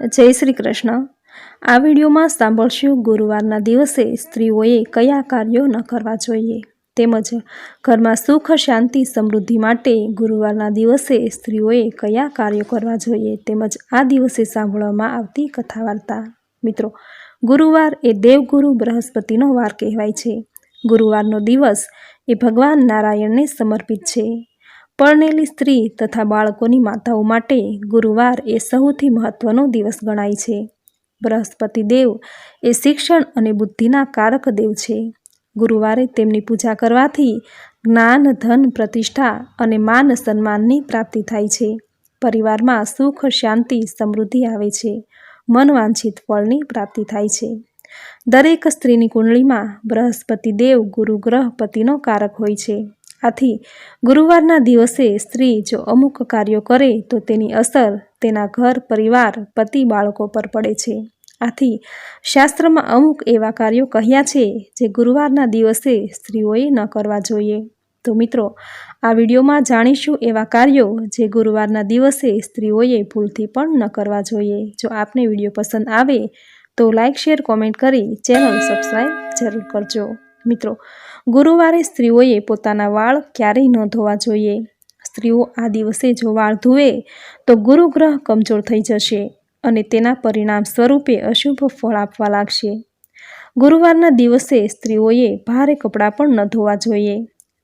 જય શ્રી કૃષ્ણ. આ વિડીયોમાં સાંભળશું ગુરુવારના દિવસે સ્ત્રીઓએ કયા કાર્યો ન કરવા જોઈએ. તેમજ ઘરમાં સુખ, શાંતિ, સમૃદ્ધિ માટે ગુરુવારના દિવસે સ્ત્રીઓએ કયા કાર્યો કરવા જોઈએ. તેમજ આ દિવસે સાંભળવામાં આવતી કથા વાર્તા મિત્રો, ગુરુવાર એ દેવગુરુ બૃહસ્પતિનો વાર કહેવાય છે. ગુરુવારનો દિવસ એ ભગવાન નારાયણને સમર્પિત છે. પરણેલી સ્ત્રી તથા બાળકોની માતાઓ માટે ગુરુવાર એ સૌથી મહત્વનો દિવસ ગણાય છે. બૃહસ્પતિ દેવ એ શિક્ષણ અને બુદ્ધિના કારક દેવ છે. ગુરુવારે તેમની પૂજા કરવાથી જ્ઞાન, ધન, પ્રતિષ્ઠા અને માન સન્માનની પ્રાપ્તિ થાય છે. પરિવારમાં સુખ, શાંતિ, સમૃદ્ધિ આવે છે. મનવાંછિત ફળની પ્રાપ્તિ થાય છે. દરેક સ્ત્રીની કુંડળીમાં બૃહસ્પતિ દેવ ગુરુ ગ્રહ પતિનો કારક હોય છે. આથી ગુરુવારના દિવસે સ્ત્રી જો અમુક કાર્યો કરે તો તેની અસર તેના ઘર, પરિવાર, પતિ, બાળકો પર પડે છે. આથી શાસ્ત્રમાં અમુક એવા કાર્યો કહ્યા છે જે ગુરુવારના દિવસે સ્ત્રીઓએ ન કરવા જોઈએ. તો મિત્રો, આ વિડીયોમાં જાણીશું એવા કાર્યો જે ગુરુવારના દિવસે સ્ત્રીઓએ ભૂલથી પણ ન કરવા જોઈએ. જો આપને વીડિયો પસંદ આવે તો લાઇક શેર, કોમેન્ટ કરી ચેનલ સબસ્ક્રાઈબ જરૂર કરજો. મિત્રો ગુરુવારે સ્ત્રીઓએ પોતાના વાળ ક્યારેય ન ધોવા જોઈએ. સ્ત્રીઓ આ દિવસે જો વાળ ધોવે, તો ગુરુગ્રહ કમજોર થઈ જશે અને તેના પરિણામ સ્વરૂપે અશુભ ફળ આપવા લાગશે. ગુરુવારના દિવસે સ્ત્રીઓએ ભારે કપડાં પણ ન ધોવા જોઈએ,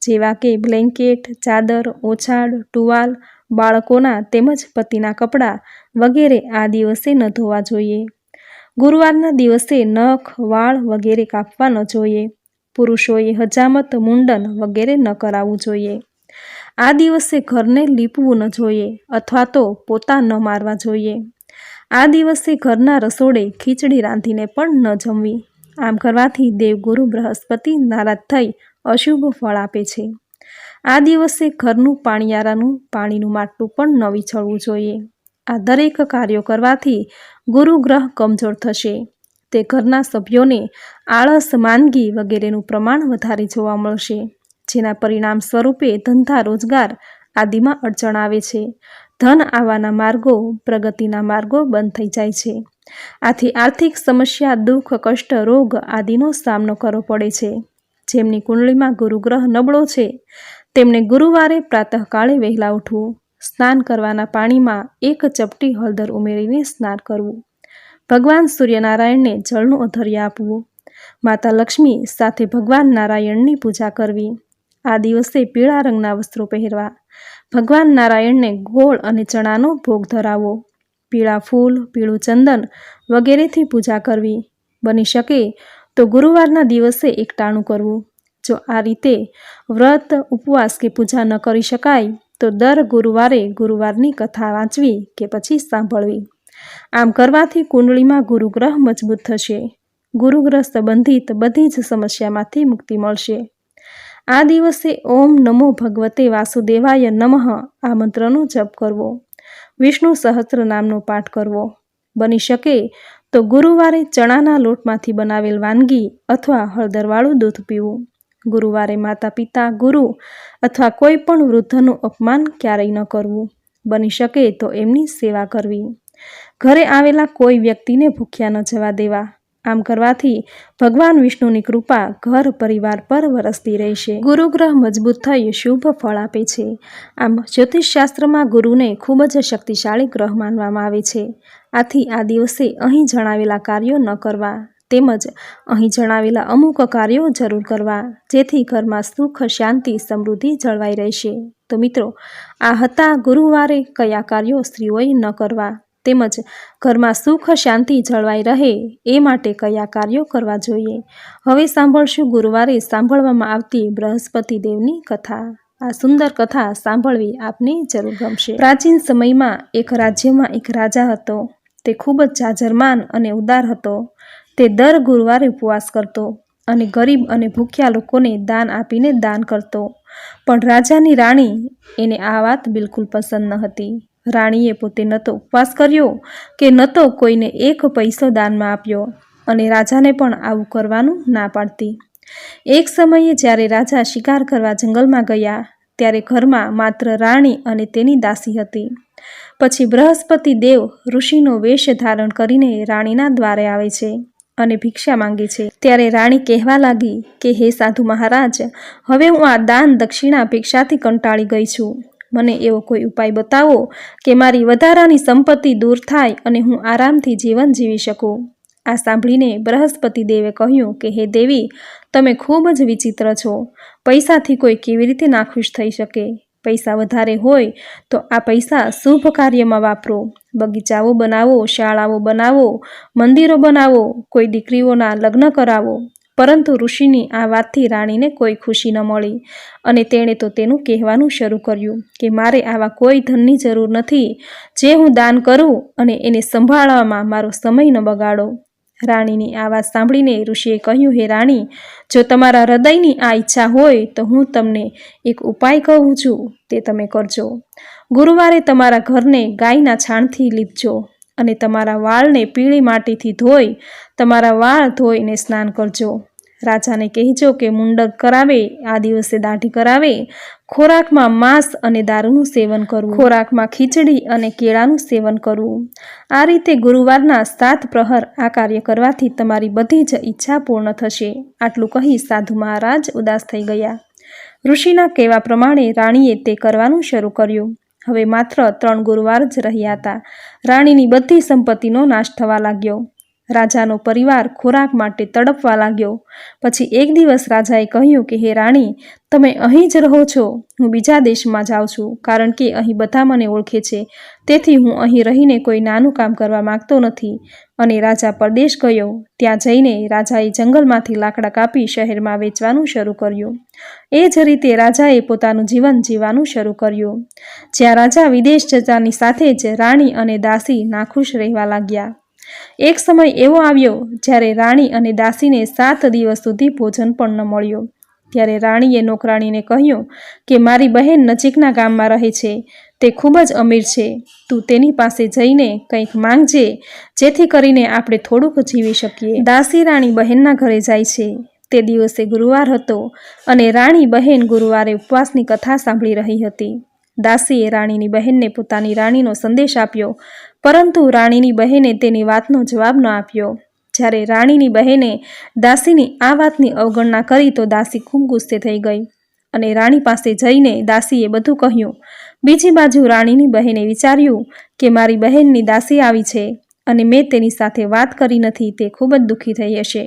જેવા કે બ્લેન્કેટ, ચાદર ઓછાડ ટુવાલ, બાળકોના તેમજ પતિના કપડાં વગેરે આ દિવસે ન ધોવા જોઈએ. ગુરુવારના દિવસે નખ, વાળ વગેરે કાપવા ન જોઈએ. પુરુષોએ હજામત, મુંડન વગેરે ન કરાવવું જોઈએ. આ દિવસે ઘરને લીપવું ન જોઈએ અથવા તો પોતા ન મારવા જોઈએ. આ દિવસે ઘરના રસોડે ખીચડી રાંધીને પણ ન જમવી. આમ કરવાથી દેવગુરુ બૃહસ્પતિ નારાજ થઈ અશુભ ફળ આપે છે. આ દિવસે ઘરનું પાણીયારાનું પાણીનું માટલું પણ ન વિછળવું જોઈએ. આ દરેક કાર્યો કરવાથી ગુરુ ગ્રહ કમજોર થશે. તે ઘરના સભ્યોને આળસ, માંદગી વગેરેનું પ્રમાણ વધારે જોવા મળશે, જેના પરિણામ સ્વરૂપે ધંધા રોજગાર આદિમાં અડચણ આવે છે. ધન આવવાના માર્ગો, પ્રગતિના માર્ગો બંધ થઈ જાય છે. આથી આર્થિક સમસ્યા, દુઃખ, કષ્ટ, રોગ આદિનો સામનો કરવો પડે છે. જેમની કુંડળીમાં ગુરુગ્રહ નબળો છે, તેમને ગુરુવારે પ્રાતઃકાળે વહેલા ઉઠવું, સ્નાન કરવાના પાણીમાં એક ચપટી હળદર ઉમેરીને સ્નાન કરવું. ભગવાન સૂર્યનારાયણને જળનું અધર્ય આપવું. માતા લક્ષ્મી સાથે ભગવાન નારાયણની પૂજા કરવી. આ દિવસે પીળા રંગના વસ્ત્રો પહેરવા. ભગવાન નારાયણને ગોળ અને ચણાનો ભોગ ધરાવવો પીળા ફૂલ, પીળું ચંદન વગેરેથી પૂજા કરવી. બની શકે તો ગુરુવારના દિવસે એકટાણું કરવું. જો આ રીતે વ્રત, ઉપવાસ કે પૂજા ન કરી શકાય, તો દર ગુરુવારે ગુરુવારની કથા વાંચવી કે પછી સાંભળવી. આમ કરવાથી કુંડળીમાં ગુરુગ્રહ મજબૂત થશે. ગુરુગ્રહ સંબંધિત બધી જ સમસ્યામાંથી મુક્તિ મળશે. આ દિવસે ઓમ નમો ભગવતે વાસુદેવાય નમઃ આ મંત્રનો જપ કરવો. વિષ્ણુ સહસ્ત્ર નામનો પાઠ કરવો. બની શકે તો ગુરુવારે ચણાના લોટમાંથી બનાવેલ વાનગી અથવા હળદરવાળું દૂધ પીવું. ગુરુવારે માતા પિતા, ગુરુ અથવા કોઈ પણ વૃદ્ધનું અપમાન ક્યારેય ન કરવું. બની શકે તો એમની સેવા કરવી. ઘરે આવેલા કોઈ વ્યક્તિને ભૂખ્યા ન જવા દેવા. આમ કરવાથી ભગવાન વિષ્ણુની કૃપા ઘર પરિવાર પર વરસતી રહેશે. ગુરુગ્રહ મજબૂત થઈ શુભ ફળ આપે છે. આમ જ્યોતિષશાસ્ત્રમાં ગુરુને ખૂબ જ શક્તિશાળી ગ્રહ માનવામાં આવે છે. આથી આ દિવસે અહીં જણાવેલા કાર્યો ન કરવા તેમજ અહીં જણાવેલા અમુક કાર્યો જરૂર કરવા, જેથી ઘરમાં સુખ, શાંતિ, સમૃદ્ધિ જળવાઈ રહેશે. તો મિત્રો, આ હતા ગુરુવારે કયા કાર્યો સ્ત્રીઓએ ન કરવા? તેમજ ઘરમાં સુખ શાંતિ જળવાઈ રહે એ માટે કયા કાર્યો કરવા જોઈએ? હવે સાંભળશું ગુરુવારે સાંભળવામાં આવતી બૃહસ્પતિ દેવની કથા. આ સુંદર કથા સાંભળવી આપને જરૂર ગમશે. પ્રાચીન સમયમાં એક રાજ્યમાં એક રાજા હતો. તે ખૂબ જ જાજરમાન અને ઉદાર હતો. તે દર ગુરુવારે ઉપવાસ કરતો અને ગરીબ અને ભૂખ્યા લોકોને દાન આપીને દાન કરતો. પણ રાજાની રાણી એને આ વાત બિલકુલ પસંદ ન હતી. રાણીએ પોતે ન તો ઉપવાસ કર્યો કે ન તો કોઈને એક પૈસો દાનમાં આપ્યો અને રાજાને પણ આવું કરવાનું ના પાડતી. એક સમયે જ્યારે રાજા શિકાર કરવા જંગલમાં ગયા, ત્યારે ઘરમાં માત્ર રાણી અને તેની દાસી હતી. પછી બૃહસ્પતિ દેવ ઋષિનો વેશ ધારણ કરીને રાણીના દ્વારે આવે છે અને ભિક્ષા માંગે છે. ત્યારે રાણી કહેવા લાગી કે, હે સાધુ મહારાજ, હવે હું આ દાન દક્ષિણા ભિક્ષાથી કંટાળી ગઈ છું. મને એવો કોઈ ઉપાય બતાવો કે મારી વધારાની સંપત્તિ દૂર થાય અને હું આરામથી જીવન જીવી શકું? આ સાંભળીને બૃહસ્પતિ દેવે કહ્યું કે, હે દેવી, તમે ખૂબ જ વિચિત્ર છો. પૈસાથી કોઈ કેવી રીતે નાખુશ થઈ શકે? પૈસા વધારે હોય તો આ પૈસા શુભ કાર્યમાં વાપરો. બગીચાઓ બનાવો, શાળાઓ બનાવો, મંદિરો બનાવો, કોઈ દીકરીઓના લગ્ન કરાવો. પરંતુ ઋષિની આ વાતથી રાણીને કોઈ ખુશી ન મળી. અને તેણે તો તેનું કહેવાનું શરૂ કર્યું કે મારે આવા કોઈ ધનની જરૂર નથી. જે હું દાન કરું અને એને સંભાળવામાં મારો સમય ન બગાડો. રાણીની આ વાત સાંભળીને ઋષિએ કહ્યું, હે રાણી, જો તમારા હૃદયની આ ઈચ્છા હોય તો હું તમને એક ઉપાય કહું છું. તે તમે કરજો. ગુરુવારે તમારા ઘરને ગાયના છાણથી લીપજો. અને તમારા વાળને પીળી માટીથી ધોઈ, તમારા વાળ ધોઈને સ્નાન કરજો. રાજાને કહેજો કે મુંડક કરાવે, આ દિવસે દાઢી કરાવે. ખોરાકમાં માંસ અને દારૂનું સેવન કરવું. ખોરાકમાં ખીચડી અને કેળાનું સેવન કરવું. આ રીતે ગુરુવારના સાત પ્રહર આ કાર્ય કરવાથી તમારી બધી જ ઈચ્છા પૂર્ણ થશે. આટલું કહી સાધુ મહારાજ ઉદાસ થઈ ગયા. ઋષિના કહેવા પ્રમાણે રાણીએ તે કરવાનું શરૂ કર્યું. હવે માત્ર ત્રણ ગુરુવાર જ રહ્યા હતા. રાણીની બધી સંપત્તિનો નાશ થવા લાગ્યો. રાજાનો પરિવાર ખોરાક માટે તડપવા લાગ્યો. પછી એક દિવસ રાજાએ કહ્યું કે, હે રાણી, તમે અહીં જ રહો છો. હું બીજા દેશમાં જાઉં છું, કારણ કે અહીં બધા મને ઓળખે છે. તેથી હું અહીં રહીને કોઈ નાનું કામ કરવા માંગતો નથી. અને રાજા પરદેશ ગયો. ત્યાં જઈને રાજાએ જંગલમાંથી લાકડા કાપી શહેરમાં વેચવાનું શરૂ કર્યું. એ જ રીતે રાજાએ પોતાનું જીવન જીવવાનું શરૂ કર્યું. જ્યાં રાજા વિદેશ જતાની સાથે જ રાણી અને દાસી નાખુશ રહેવા લાગ્યા. એક સમય એવો આવ્યો જ્યારે રાણી અને દાસીને સાત દિવસ સુધી ભોજન પણ ન મળ્યું. ત્યારે રાણીએ નોકરાણીને કહ્યું કે, મારી બહેન નજીકના ગામમાં રહે છે. તે ખૂબ જ અમીર છે. તું તેની પાસે જઈને કંઈક માંગજે, જેથી કરીને આપણે થોડુંક જીવી શકીએ. દાસી રાણી બહેનના ઘરે જાય છે. તે દિવસે ગુરુવાર હતો અને રાણી બહેન ગુરુવારે ઉપવાસની કથા સાંભળી રહી હતી. દાસીએ રાણીની બહેનને પોતાની રાણીનો સંદેશ આપ્યો પરંતુ રાણીની બહેને તેની વાતનો જવાબ ન આપ્યો. જ્યારે રાણીની બહેને દાસીની આ વાતની અવગણના કરી તો દાસી ખૂબ ગુસ્સે થઈ ગઈ અને રાણી પાસે જઈને દાસીએ બધું કહ્યું. બીજી બાજુ રાણીની બહેને વિચાર્યું કે મારી બહેનની દાસી આવી છે અને મેં તેની સાથે વાત કરી નથી, તે ખૂબ જ દુઃખી થઈ હશે.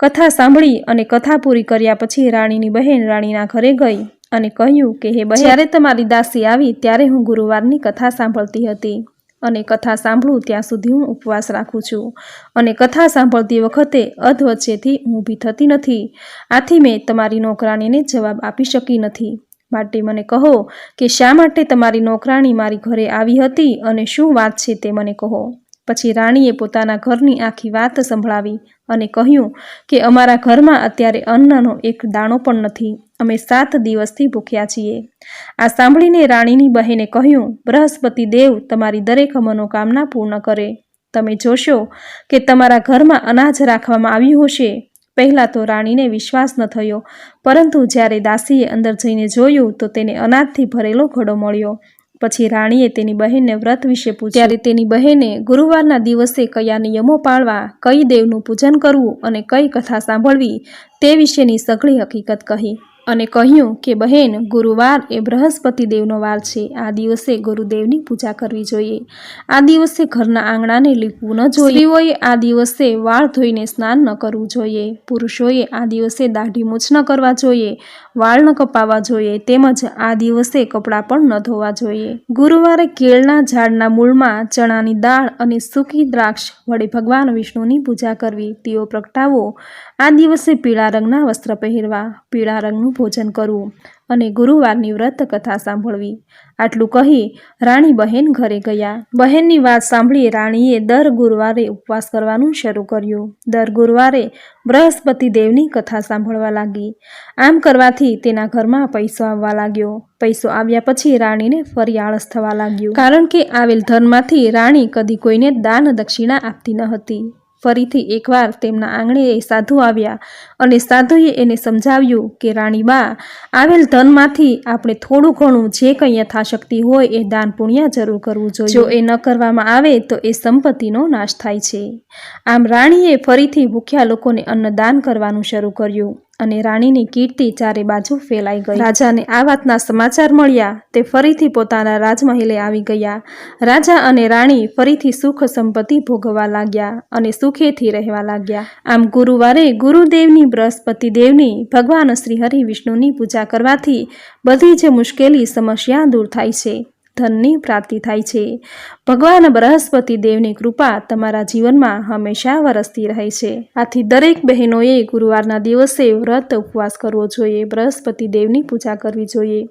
કથા સાંભળી અને કથા પૂરી કર્યા પછી રાણીની બહેન રાણીના ઘરે ગઈ અને કહ્યું કે, હે બહેન, જ્યારે તમારી દાસી આવી, ત્યારે હું ગુરુવારની કથા સાંભળતી હતી. અને કથા સાંભળું ત્યાં સુધી હું ઉપવાસ રાખું છું. અને કથા સાંભળતી વખતે અધવચ્ચેથી હું ઊભી થતી નથી. આથી મેં તમારી નોકરાણીને જવાબ આપી શકી નથી. માટે મને કહો કે શા માટે તમારી નોકરાણી મારી ઘરે આવી હતી અને શું વાત છે તે મને કહો. પછી રાણીએ પોતાના ઘરની આખી વાત સંભળાવી અને કહ્યું કે અમારા ઘરમાં અત્યારે અન્નનો એક દાણો પણ નથી. અમે સાત દિવસથી ભૂખ્યા છીએ. આ સાંભળીને રાણીની બહેને કહ્યું, બૃહસ્પતિ દેવ તમારી દરેક મનોકામના પૂર્ણ કરે. તમે જોશો કે તમારા ઘરમાં અનાજ રાખવામાં આવ્યું હશે. પહેલાં તો રાણીને વિશ્વાસ ન થયો, પરંતુ જ્યારે દાસીએ અંદર જઈને જોયું તો તેને અનાજથી ભરેલો ઘડો મળ્યો. પછી રાણીએ તેની બહેનને વ્રત વિશે પૂછ્યું. ત્યારે તેની બહેને ગુરુવારના દિવસે કયા નિયમો પાળવા, કઈ દેવનું પૂજન કરવું અને કઈ કથા સાંભળવી તે વિશેની સઘળી હકીકત કહી. અને કહ્યું કે, બહેન, ગુરુવાર એ બૃહસ્પતિ દેવનો વાર છે. આ દિવસે ગુરુદેવની પૂજા કરવી જોઈએ. આ દિવસે ઘરના આંગણાને લીપવું ન જોઈએ. સ્ત્રીઓએ આ દિવસે વાળ ધોઈને સ્નાન ન કરવું જોઈએ. પુરુષોએ આ દિવસે દાઢી મૂછ ન કરવા જોઈએ. વાળ ન કપાવવા જોઈએ તેમજ આ દિવસે કપડાં પણ ન ધોવા જોઈએ. ગુરુવારે કેળના ઝાડના મૂળમાં ચણાની દાળ અને સૂકી દ્રાક્ષ વડે ભગવાન વિષ્ણુની પૂજા કરવી. તેઓ પ્રગટાવો. આ દિવસે પીળા રંગના વસ્ત્ર પહેરવા, પીળા રંગનું ભોજન કરવું. અને ગુરુવારની વ્રત કથા સાંભળવી. આટલું કહી રાણી બહેન ઘરે ગયા. બહેનની વાત સાંભળી રાણીએ દર ગુરુવારે ઉપવાસ કરવાનું શરૂ કર્યું. દર ગુરુવારે બૃહસ્પતિ દેવની કથા સાંભળવા લાગી. આમ કરવાથી તેના ઘરમાં પૈસો આવવા લાગ્યો. પૈસો આવ્યા પછી રાણીને ફરી આળસ થવા લાગ્યું. કારણ કે આવેલ ધનમાંથી રાણી કદી કોઈને દાન દક્ષિણા આપતી ન હતી. ફરીથી એકવાર તેમના આંગણે સાધુ આવ્યા અને સાધુએ એને સમજાવ્યું કે રાણીબા આવેલ ધનમાંથી આપણે થોડું ઘણું જે કંઈ યથાશક્તિ હોય એ દાન પુણ્ય જરૂર કરવું જોઈએ. જો એ ન કરવામાં આવે તો એ સંપત્તિનો નાશ થાય છે. આમ રાણીએ ફરીથી ભૂખ્યા લોકોને અન્નદાન કરવાનું શરૂ કર્યું. અને રાણીની કીર્તિ ચારે બાજુ ફેલાઈ ગઈ. રાજાને આ વાતના સમાચાર મળ્યા, તે ફરીથી પોતાના રાજમહેલે આવી ગયા. રાજા અને રાણી ફરીથી સુખ સંપત્તિ ભોગવવા લાગ્યા અને સુખેથી રહેવા લાગ્યા. આમ ગુરુવારે ગુરુદેવની બૃહસ્પતિ દેવની ભગવાન શ્રી હરિ વિષ્ણુની પૂજા કરવાથી બધી જ મુશ્કેલી સમસ્યા દૂર થાય છે. ધનની પ્રાપ્તિ થાય છે. ભગવાન બૃહસ્પતિ દેવની કૃપા તમારા જીવનમાં હંમેશા વરસતી રહે છે. આથી દરેક બહેનોએ ગુરુવારના દિવસે વ્રત ઉપવાસ કરવો જોઈએ, બૃહસ્પતિ દેવની પૂજા કરવી જોઈએ.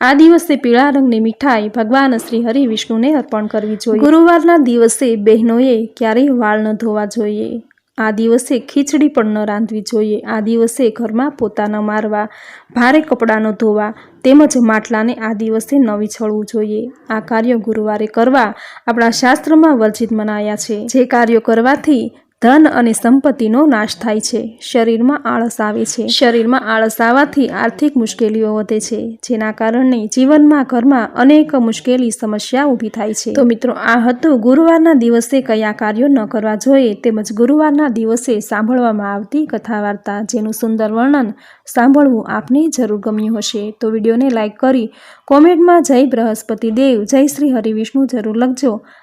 આ દિવસે પીળા રંગની મીઠાઈ ભગવાન શ્રી હરિ વિષ્ણુને અર્પણ કરવી જોઈએ. ગુરુવારના દિવસે બહેનોએ ક્યારેય વાળ ન ધોવા જોઈએ. આ દિવસે ખીચડી પણ ન રાંધવી જોઈએ. આ દિવસે ઘરમાં પોતા ન મારવા, ભારે કપડાનો ધોવા તેમજ માટલાને આ દિવસે નવી છળવું જોઈએ. આ કાર્યો ગુરુવારે કરવા આપણા શાસ્ત્રમાં વર્જિત મનાયા છે. જે કાર્યો કરવાથી ધન અને સંપત્તિનો નાશ થાય છે. શરીરમાં આળસ આવે છે. શરીરમાં આળસ આવવાથી આર્થિક મુશ્કેલીઓ વધે છે, જેના કારણે જીવનમાં ઘરમાં અનેક મુશ્કેલી સમસ્યા ઊભી થાય છે. તો મિત્રો, આ હતું ગુરુવારના દિવસે કયા કાર્યો ન કરવા જોઈએ તેમજ ગુરુવારના દિવસે સાંભળવામાં આવતી કથા વાર્તા જેનું સુંદર વર્ણન સાંભળવું આપને જરૂર ગમ્યું હશે. તો વિડીયોને લાઇક કરી કોમેન્ટમાં જય બૃહસ્પતિ દેવ જય શ્રી હરિવિષ્ણુ જરૂર લખજો.